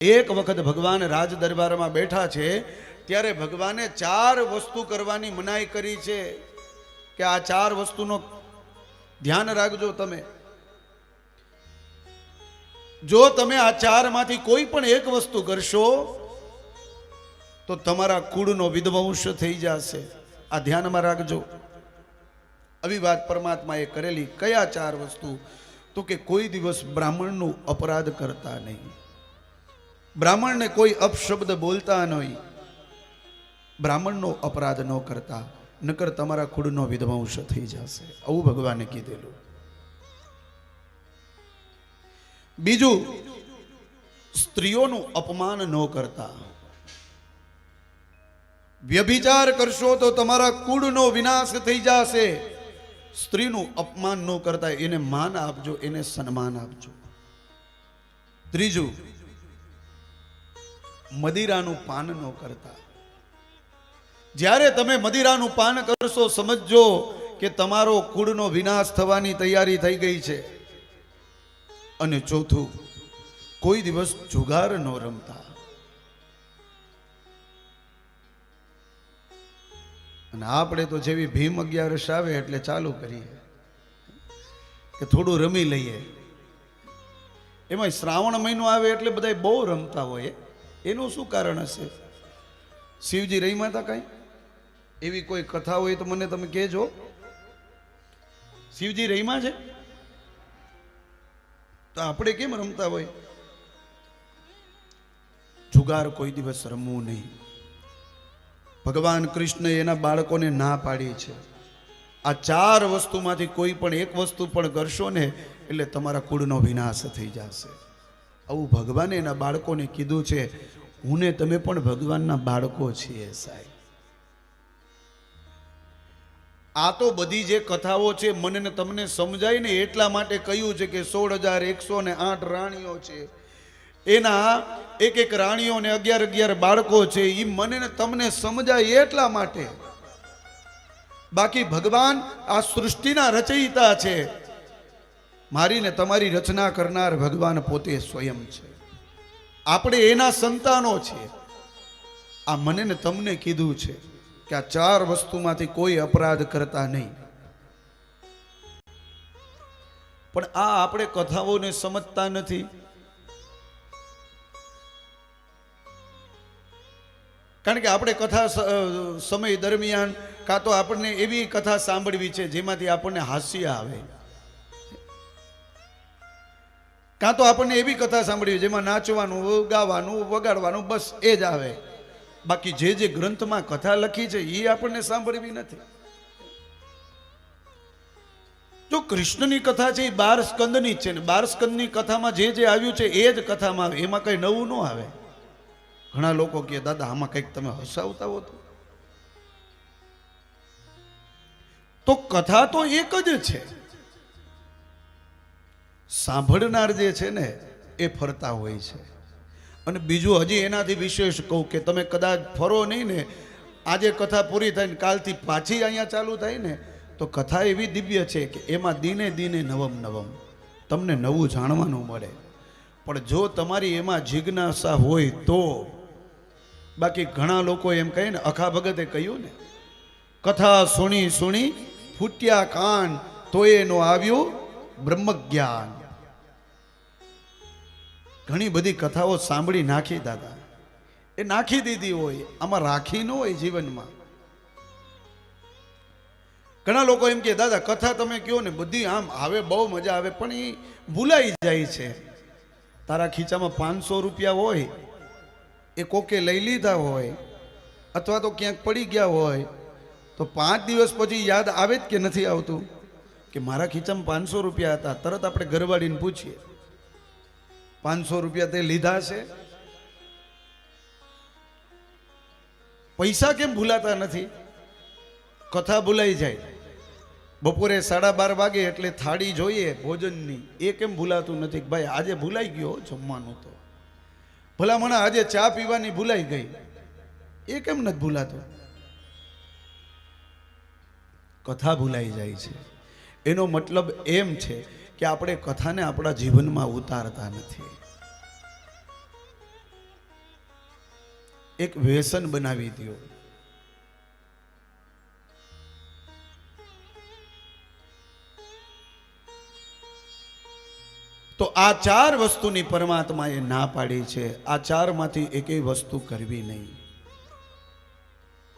એક વખત ભગવાન રાજ દરબારમાં બેઠા છે, ત્યારે ભગવાને ચાર વસ્તુ કરવાની મનાઈ કરી છે. કે આ ચાર વસ્તુનો ધ્યાન રાખજો તમે. જો તમે આ ચારમાંથી કોઈ પણ એક વસ્તુ કરશો, તો તમારા કુળનો વિધ્વંશ થઈ જશે. આ ધ્યાનમાં રાખજો. આવી વાત પરમાત્માએ કરેલી. કયા ચાર વસ્તુ? તો કે કોઈ દિવસ બ્રાહ્મણનું અપરાધ કરતા નહીં. બ્રાહ્મણને કોઈ અપશબ્દ બોલતા નહીં બ્રાહ્મણનો અપરાધ ન કરતા, નકર તમારા ખુડનો વિધ્વંસ થઈ જશે. આવું ભગવાને કીધેલું. બીજું, સ્ત્રીઓનું અપમાન ન કરતા. વ્યભિચાર કરશો તો તમારા કુળનો વિનાશ થઈ જશે. સ્ત્રીનું અપમાન ન કરતા, એને માન આપજો, એને સન્માન આપજો. ત્રીજું મદિરાનું પાન ન કરતા. જ્યારે તમે મદિરાનું પાન કરશો, સમજજો કે તમારો કુળનો વિનાશ થવાની તૈયારી થઈ ગઈ છે. અને ચોથું, કોઈ દિવસ જુગાર ન રમતા. અને આપણે તો જેવી ભીમ અગિયારસ આવે એટલે ચાલુ કરીએ. કે થોડું રમી લઈએ. એમાં શ્રાવણ મહિનો આવે એટલે બધા બહુ રમતા હોય. એનું શું કારણ હશે? શિવજી રહીમાં હતા કાંઈ? એવી કોઈ કથા હોય તો મને તમે કહેજો. શિવજી રહીમાં છે? તો આપણે કેમ રમતા હોય? જુગાર કોઈ દિવસ રમવું નહીં. ભગવાન કૃષ્ણ એના બાળકોને ના પાડી છે. આ ચાર વસ્તુમાંથી કોઈ પણ એક વસ્તુ પણ કરશો ને, એટલે તમારા કુળનો વિનાશ થઈ જશે. આવું ભગવાને એના બાળકોને કીધું છે હું ને તમે પણ ભગવાનના બાળકો છીએ સાહેબ. આ તો બધી જે કથાઓ છે મને તમને સમજાય ને એટલા માટે કહ્યું છે કે સોળ હજાર એકસો ને આઠ રાણીઓ છે. એના એક એક રાણીઓ ને અગિયાર અગિયાર બાળકો છે એ મને તમને સમજાય એટલા માટે. બાકી ભગવાન આ સૃષ્ટિના રચયિતા છે. મારી ને તમારી રચના કરનાર ભગવાન પોતે સ્વયં છે. આપણે એના સંતાનો છીએ આ મને ને તમને કીધું છે કે આ ચાર વસ્તુમાંથી કોઈ અપરાધ કરતા નહીં. પણ આ આપણે કથાઓને સમજતા નથી. કારણ કે આપણે કથા સમય દરમિયાન કાં તો આપણને એવી કથા સાંભળવી છે જેમાંથી આપણને હાસ્ય આવે. કાં તો આપણને એવી કથા સાંભળવી જેમાં નાચવાનું ગાવાનું વગાડવાનું, બસ એ જ આવે. બાકી જે જે ગ્રંથમાં કથા લખી છે એ આપણને સાંભળવી નથી. જો કૃષ્ણની કથા છે એ બાર સ્કંદની જ છે ને બાર સ્કંદની કથામાં જે જે આવ્યું છે, એ જ કથામાં આવે. એમાં કંઈ નવું ન આવે. ઘણા લોકો કહે, દાદા, આમાં કંઈક તમે હસાવતા હો તો. તો કથા તો એક જ છે. સાંભળનાર જે છે ને, એ ફરતા હોય છે. અને બીજું હજી એનાથી વિશેષ કહું કે તમે કદાચ ફરો નહીં ને, આજે કથા પૂરી થાય ને કાલથી પાછી અહીંયા ચાલુ થાય ને, તો કથા એવી દિવ્ય છે કે એમાં દિને દિને નવમ નવમ તમને નવું જાણવાનું મળે. પણ જો તમારી એમાં જિજ્ઞાસા હોય તો, બાકી ઘણા લોકો એમ કહે ને, અખા ભગતે કહ્યું ને, કથા સુણી સુણી ફૂટ્યા કાન, તો એનું આવ્યું બ્રહ્મજ્ઞાન. ઘણી બધી કથાઓ સાંભળી નાખી દાદા. એ નાખી દીધી હોય, આમાં રાખી ન હોય જીવનમાં. ઘણા લોકો એમ કે, દાદા, કથા તમે કહો ને, બધી આમ આવે, બહુ મજા આવે, પણ એ ભૂલાઈ જાય છે. તારા ખીચામાં પાંચસો રૂપિયા હોય, એ કોકે લઈ લીધા હોય, અથવા તો ક્યાંક પડી ગયા હોય, તો પાંચ દિવસ પછી યાદ આવે જ કે નથી આવતું? કે મારા ખીચામાં પાંચસો રૂપિયા હતા, તરત આપણે ઘરવાળીને પૂછીએ. પાંચસો રૂપિયા તે લીધા છે. પૈસા કેમ ભૂલાતા નથી? કથા ભૂલાઈ જાય. બપોરે સાડા બાર વાગે એટલે થાળી જોઈએ, ભોજનની. એ કેમ ભૂલાતું નથી? ભાઈ, આજે ભૂલાઈ ગયો જમવાનું તો. ભલા મને આજે ચા પીવાની ભૂલાઈ ગઈ. એ કેમ નથી ભૂલાતું? કથા ભૂલાઈ જાય છે. એનો મતલબ એમ છે કે આપણે કથાને આપણા જીવનમાં ઉતારતા નથી. એક વ્યસન બનાવી દો તો આ ચાર વસ્તુની પરમાત્માએ ના પાડી છે. આ ચારમાંથી એકેય વસ્તુ કરવી નહીં.